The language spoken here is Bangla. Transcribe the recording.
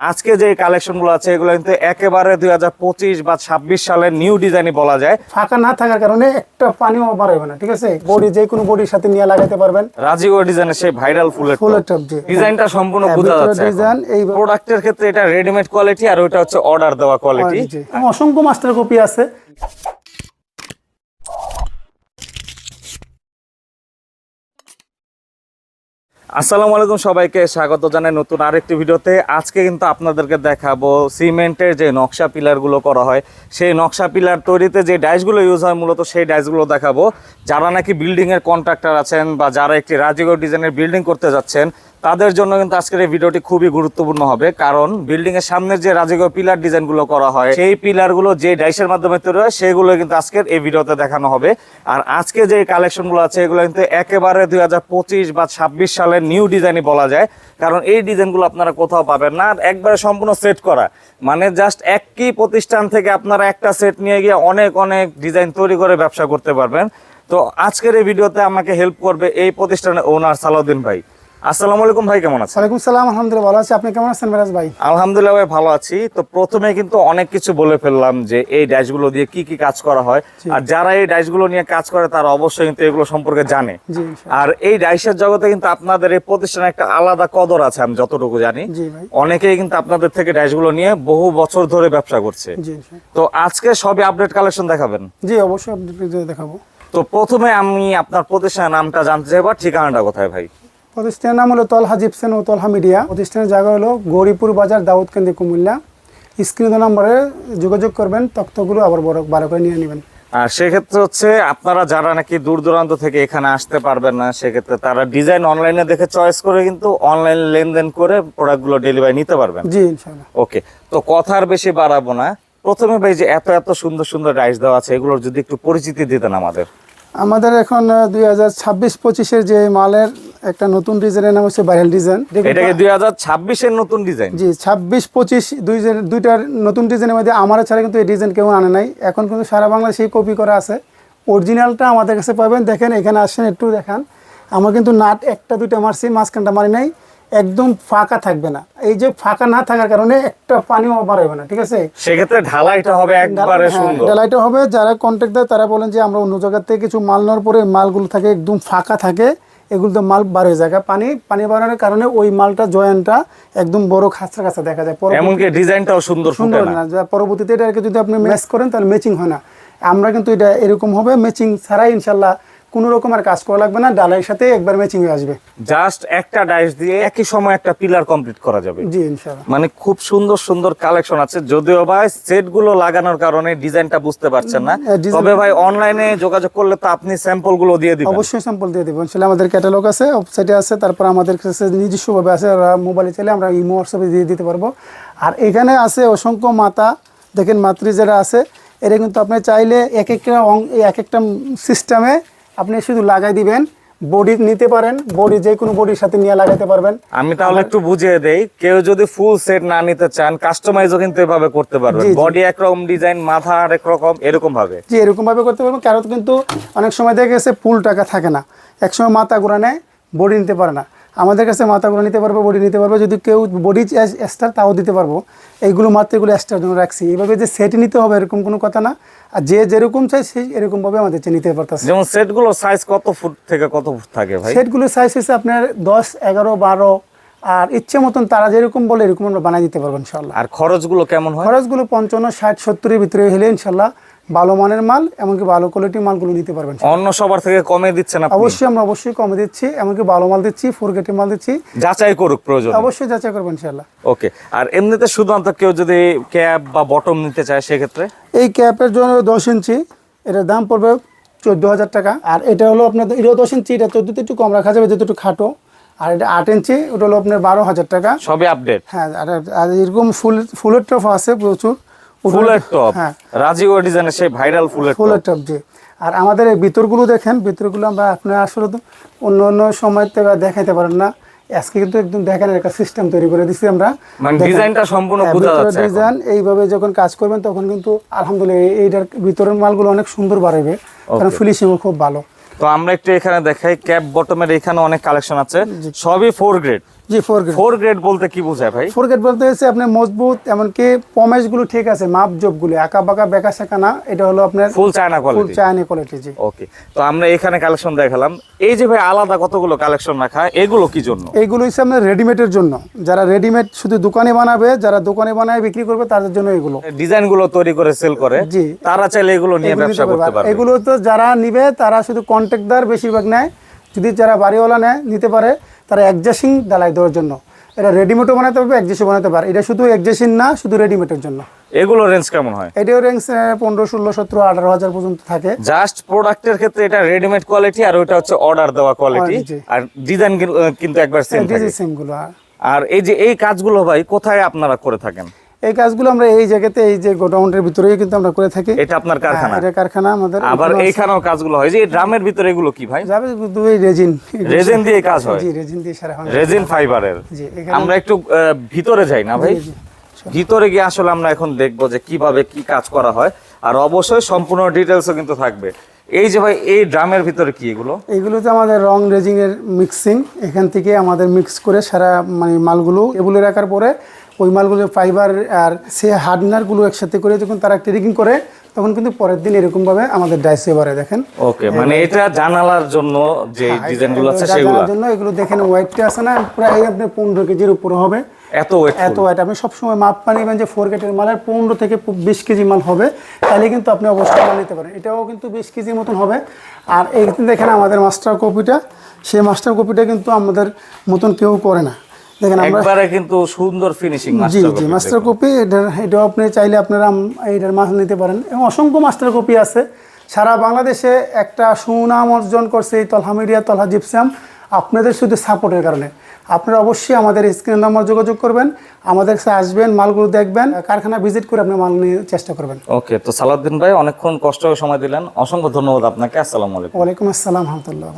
আজকে যে কালেকশনগুলো আছে এগুলো কিন্তু একেবারে দুই হাজার পঁচিশ বা ছাব্বিশ সালের নিউ ডিজাইনই বলা যায়। ফাঁকা না থাকার কারণে একটা পানিও বার হবে না ঠিক আছে? বডি যে কোনো বডির সাথে নিয়ে লাগাতে পারবেন। রাজীব ডিজাইনের সেই ভাইরাল ফুলের ফুলের টপ ডিজাইনটা সম্পূর্ণ হ্যাঁ, বোঝা ভিতরে যাচ্ছে ডিজাইন এই প্রোডাক্টের ক্ষেত্রে এটা রেডিমেড কোয়ালিটি আর ওইটা হচ্ছে অর্ডার দেওয়া কোয়ালিটি অসংখ্য মাস্টার কপি আছে। আসসালামু আলাইকুম সবাইকে, স্বাগত জানাই নতুন আরেকটি ভিডিওতে। আজকে কিন্তু আপনাদেরকে দেখাবো সিমেন্টের যে নকশা পিলারগুলো করা হয়। সেই নকশা পিলার তৈরিতে যে ডাইসগুলো ইউজ হয়, মূলত সেই ডাইসগুলো দেখাবো। যারা নাকি বিল্ডিংয়ের কন্ট্রাক্টর আছেন বা যারা একটি রাজীগড় ডিজাইনের বিল্ডিং করতে যাচ্ছেন তাদের জন্য কিন্তু আজকের এই ভিডিওটি খুবই গুরুত্বপূর্ণ হবে। কারণ বিল্ডিং এর সামনের যে রাজকীয় পিলার ডিজাইনগুলো করা হয়, সেই পিলারগুলো যে ডাইসের মাধ্যমে তৈরি হয়, সেগুলো কিন্তু আজকের এই ভিডিওতে দেখানো হবে। আর আজকে যে কালেকশনগুলো আছে, এগুলো কিন্তু একেবারে দুই পঁচিশ বা ছাব্বিশ সালের নিউ ডিজাইনই বলা যায়। কারণ এই ডিজাইনগুলো আপনারা কোথাও পাবেন না। আর একবারে সম্পূর্ণ সেট করা। মানে জাস্ট একই প্রতিষ্ঠান থেকে আপনারা একটা সেট নিয়ে গিয়ে অনেক অনেক ডিজাইন তৈরি করে ব্যবসা করতে পারবেন। তো আজকের এই ভিডিওতে আমাকে হেল্প করবে এই প্রতিষ্ঠানের ওনার সালাউদ্দিন ভাই। আসসালামু আলাইকুম ভাই কেমন আছেন? ওয়ালাইকুম সালাম আলহামদুলিল্লাহ ভালো আছি। আপনি কেমন আছেন মেরাজ ভাই? আলহামদুলিল্লাহ ভাই ভালো আছি। তো প্রথমে কিন্তু অনেক কিছু বলে ফেললাম যে এই ড্যাশগুলো দিয়ে কি কি কাজ করা হয়। আর যারা এই ড্যাশগুলো নিয়ে কাজ করে তারা অবশ্যই কিন্তু এগুলো সম্পর্কে জানে। আর এই ডাইসের জগতে কিন্তু আপনাদের এই প্রতিষ্ঠানে একটা আলাদা কদর আছে আমি যতটুকু জানি। অনেকেই কিন্তু আপনাদের থেকে ড্যাশগুলো নিয়ে বহু বছর ধরে ব্যবসা করছে। তো আজকে সবই আপডেট কালেকশন দেখাবেন? জি অবশ্যই আপনি ভিডিও দেখাবো। তো প্রথমে আমি আপনার প্রতিষ্ঠানের নামটা জানতে চাইব ঠিকানাটা কোথায় ভাই? প্রতিষ্ঠানের নাম হলো তলহা জিপসেন ও তলহা মিডিয়া। প্রতিষ্ঠানের জায়গা হলো গৌরীপুর বাজার দাউদ দাউদকান্দি কুমিল্লা। স্ক্রিন নম্বরে যোগাযোগ করবেন তথ্যগুলো আবার বড় ভালো করে নিয়ে নেবেন। আর সেক্ষেত্রে হচ্ছে আপনারা যারা নাকি দূর দূরান্ত থেকে এখানে আসতে পারবেন না সেক্ষেত্রে তারা ডিজাইন অনলাইনে দেখে চয়েস করে কিন্তু অনলাইন লেনদেন করে প্রোডাক্টগুলো ডেলিভারি নিতে পারবেন। জি ইনশাআল্লাহ। ওকে তো কথার বেশি বাড়াবো না। প্রথমে ভাই যে এত এত সুন্দর সুন্দর রাইস দেওয়া আছে এগুলোর যদি একটু পরিচিতি দিতেন আমাদের। আমাদের এখন দুই হাজার ছাব্বিশ পঁচিশের যে মালের একটা নতুন ডিজাইনের নাম হচ্ছে ভাইরাল ডিজাইন। এটাকে দুই হাজার ছাব্বিশের নতুন ডিজাইন। জি ছাব্বিশ পঁচিশ দুই দুইটার নতুন ডিজাইনের মধ্যে আমার ছাড়া কিন্তু এই ডিজাইন কেউ আনে নাই। এখন কিন্তু সারা বাংলাদেশে কপি করা আছে। অরিজিনালটা আমাদের কাছে পাবেন। দেখেন এখানে আসেন একটু দেখান। আমার কিন্তু নাট একটা দুইটা মারছি মাঝখানটা মারি নাই। একদম ফাঁকা থাকবে না। এই যে ফাঁকা না থাকার কারণে একটা পানিও বার হবে না ঠিক আছে? সেক্ষেত্রে ঢালাইটা হবে একবারে হ্যাঁ, সুন্দর। ডালাইটা হবে। যারা কন্ট্যাক্ট দেয় তারা বলেন যে আমরা অন্য জায়গা থেকে কিছু মাল নেওয়ার পরে মালগুলো থাকে একদম ফাঁকা থাকে। এগুলো তো মাল বার হয়ে যায় পানি পানি বাড়ানোর কারণে ওই মালটা জয়েন্টটা একদম বড় খাঁচা খাঁচা দেখা যায়। এমনকি ডিজাইনটাও সুন্দর সুন্দর না। পরবর্তীতে এটাকে যদি আপনি ম্যাচ করেন তাহলে ম্যাচিং হয় না। আমরা কিন্তু এটা এরকম হবে ম্যাচিং ছাড়াই ইনশাল্লাহ কোনো রকম আর কাজ করা লাগবে না ডালাইয়ের সাথে একবার ম্যাচিং হয়ে আসবে। জাস্ট একটা ডাইস দিয়ে একই সময় একটা পিলার কমপ্লিট করা যাবে। জি ইনশাল্লাহ মানে খুব সুন্দর সুন্দর কালেকশন আছে। যদিও ভাই সেটগুলো লাগানোর কারণে ডিজাইনটা বুঝতে পারছেন না। হ্যাঁ, তবে ভাই অনলাইনে যোগাযোগ করলে তো আপনি স্যাম্পলগুলো দিয়ে দিবেন। অবশ্যই স্যাম্পল দিয়ে দেবো। ইনশাল্লাহ আমাদের ক্যাটালগ আছে ওয়েবসাইটে আছে তারপর আমাদের কাছে নিজস্বভাবে আছে মোবাইলে চাইলে আমরা ইমো হোয়াটসঅ্যাপে দিয়ে দিতে পারব। আর এখানে আছে অসংখ্য মাতা দেখেন মাতৃ যারা আছে এটা কিন্তু আপনি চাইলে এক একটা অং- এক একটা সিস্টেমে আপনি শুধু লাগাই দিবেন বডি নিতে পারেন বডি যে কোনো বডির সাথে নিয়ে লাগাতে পারবেন। আমি তাহলে একটু বুঝিয়ে দেই কেউ যদি ফুল সেট না নিতে চান কাস্টমাইজও কিন্তু এভাবে করতে পারবেন। বডি একরকম ডিজাইন মাথা আরেক রকম এরকম ভাবে জি এরকম ভাবে করতে পারবেন কারণ কিন্তু অনেক সময় দেখা গেছে ফুল টাকা থাকে না। একসময় মাথা ঘোরা নেয় বডি নিতে পারে না। আমাদের কাছে মাথাগুলো নিতে পারবে বডি নিতে পারবে। যদি কেউ বডি এক্সট্রা তাও দিতে পারব। এইগুলো মাত্র এগুলো এক্সট্রার জন্য রাখছি। এইভাবে যে সেট নিতে হবে এরকম কোনো কথা না। আর যে যেরকম চাই সেই এরকমভাবে আমাদের চেয়ে নিতে পারতেছে। যেমন সেটগুলো সাইজ কত ফুট থেকে কত ফুট থাকে ভাই? সেটগুলো সাইজ হচ্ছে আপনার দশ এগারো বারো। আর ইচ্ছে মতন তারা যেরকম বলে এরকম আমরা বানিয়ে দিতে পারব ইনশাল্লাহ আর খরচগুলো কেমন হয়? খরচগুলো পঞ্চান্ন ষাট সত্তরের ভিতরে হলে ইনশাল্লাহ ভালো মানের মাল এমনকি ভালো কোয়ালিটির মালগুলো নিতে পারবেন অন্য সবার থেকে কমে দিচ্ছেন আপনি? অবশ্যই আমরা অবশ্যই কমে দিচ্ছি এমনকি ভালো মাল দিচ্ছি ফোর গেটের মাল দিচ্ছি। যাচাই করুক প্রয়োজন। অবশ্যই যাচাই করবেন ইনশাল্লাহ ওকে আর এমনিতে শুধুমাত্র কেউ যদি ক্যাব বা বটম নিতে চায় সেক্ষেত্রে? এই ক্যাপের জন্য দশ ইঞ্চি এটার দাম পড়বে চোদ্দ হাজার টাকা। আর এটা হলো আপনার এটাও দশ ইঞ্চি এটা চোদ্দোতে একটু কম রাখা যাবে যেহেতু একটু খাটো। আর এটা আট ইঞ্চি ওটা হলো আপনার বারো হাজার টাকা। সবই আপডেট হ্যাঁ আর এরকম ফুল ফুলের টপ আছে প্রচুর। ফুলের টপ। হ্যাঁ। রাজীব ডিজাইনের সেই ভাইরাল ফুলের ফুলের টপ। জি। আর আমাদের এই ভিতরগুলো দেখেন ভিতরগুলো আমরা আপনার আসলে তো অন্য অন্য সময় থেকে দেখাইতে পারেন না। আজকে কিন্তু একদম দেখেন একটা সিস্টেম তৈরি করে দিচ্ছি আমরা। মানে ডিজাইনটা সম্পূর্ণ হ্যাঁ, বোঝা যাচ্ছে ডিজাইন এইভাবে যখন কাজ করবেন তখন কিন্তু আলহামদুলিল্লাহ এই- এইটার ভিতরের মালগুলো অনেক সুন্দর বাড়বে কারণ ফিনিশিংও খুব ভালো। তো আমরা একটু এখানে দেখাই ক্যাপ বটমের এখানে অনেক কালেকশন আছে। সবই ফোর গ্রেড জি ফোর গ্রেড ফোর গ্রেড বলতে কি বোঝায় ভাই? ফোর গ্রেড বলতে হচ্ছে আপনার মজবুত এমনকি ঠিক আছে মাপ একা বাঁকা বেকা শেখা না এটা হলো আপনার full China full quality China quality জি। ওকে তো আমরা এখানে কালেকশন দেখালাম। এই যে ভাই আলাদা কতগুলো কালেকশন রাখা এগুলো কি জন্য? এইগুলো হচ্ছে আপনার রেডিমেডের জন্য। যারা রেডিমেড শুধু দোকানে বানাবে যারা দোকানে বানায় বিক্রি করবে তাদের জন্য এগুলো। ডিজাইনগুলো তৈরি করে সেল করে। জি। তারা চাইলে এগুলো নিয়ে এগুলো ব্যবসা করতে। পারবে। এগুলো তো যারা নিবে তারা শুধু কন্ট্রাক্টদার বেশিরভাগ নেয়। যদি যারা বাড়িওয়ালা নেয় নিতে পারে। তারা একজাসিং ডালাই দেওয়ার জন্য। এটা রেডিমেডও বানাতে পারবে একজাসি বানাতে পারে এটা শুধু একজাসিং না শুধু রেডিমেডের জন্য। এগুলো রেঞ্জ কেমন হয়? এটাও রেঞ্জ পনেরো ষোলো সতেরো আঠারো হাজার পর্যন্ত থাকে। জাস্ট প্রোডাক্টের ক্ষেত্রে এটা রেডিমেড কোয়ালিটি আর ওইটা হচ্ছে অর্ডার দেওয়া কোয়ালিটি আর ডিজাইন কিন্তু একবার সেম থাকে। ডিজি আর আর এই যে এই কাজগুলো ভাই কোথায় আপনারা করে থাকেন? এই কাজগুলো আমরা এই জায়গাতে এই যে গোডাউনের ভিতরেই কিন্তু আমরা করে থাকি। এটা আপনার কারখানা? হ্যাঁ, এটা কারখানা আমাদের। আবার এইখানেও কাজগুলো হয়। যে এই ড্রামের ভিতরে এগুলো কি ভাই? যাবে দুই রেজিন। রেজিন দিয়ে কাজ হয়? জি রেজিন দিয়ে সারা হয়। রেজিন ফাইবারের। জি আমরা একটু ভিতরে যাই না ভাই। ভিতরে গিয়ে আসলে আমরা এখন দেখব যে কীভাবে কি কাজ করা হয়। আর অবশ্যই সম্পূর্ণ ডিটেলসও কিন্তু থাকবে। এই যে ভাই এই ড্রামের ভিতরে কি এগুলো? এইগুলোতে আমাদের রং রেজিংয়ের মিক্সিং এখান থেকে আমাদের মিক্স করে সারা মানে মালগুলো এগুলো রাখার পরে ওই মালগুলো ফাইবার আর সে হার্ডনারগুলো একসাথে করে যখন তারা ট্রেডিং করে তখন কিন্তু পরের দিন এরকম ভাবে আমাদের ডাইসে বারে দেখেন। ওকে মানে এটা জানালার জন্য যে ডিজাইনগুলো আছে সেগুলো। জানার জন্য এগুলো দেখেন ওয়েটটা আছে না প্রায় আপনার পনেরো কেজির উপরে হবে। এত ওয়েট এত ওয়েট আপনি সবসময় মাপ পানিবেন যে ফোর গেটের মালের পনেরো থেকে বিশ কেজি মাল হবে তাহলে কিন্তু আপনি অবশ্যই মাল নিতে পারেন। এটাও কিন্তু বিশ কেজির মতন হবে। আর এই দেখেন আমাদের মাস্টার কপিটা সেই মাস্টার কপিটা কিন্তু আমাদের মতন কেউ করে না। দেখেন একবারে কিন্তু সুন্দর ফিনিশিং জি জি মাস্টার কপি এটার এটাও আপনি চাইলে আপনারা এইটার মাছ নিতে পারেন। এবং অসংখ্য মাস্টার কপি আছে। সারা বাংলাদেশে একটা সুনাম অর্জন করছে এই তলহা মিডিয়া তলহা জিপসাম আপনাদের শুধু সাপোর্টের কারণে। আপনারা অবশ্যই আমাদের স্ক্রিন নাম্বার যোগাযোগ করবেন। আমাদের কাছে আসবেন মালগুলো দেখবেন কারখানা ভিজিট করে আপনি মাল নিয়ে চেষ্টা করবেন। ওকে তো সালাউদ্দিন ভাই অনেকক্ষণ কষ্ট সময় দিলেন। অসংখ্য ধন্যবাদ আপনাকে। আসসালামু আলাইকুম। ওয়ালাইকুম আসসালাম রহমতুল্লাহ।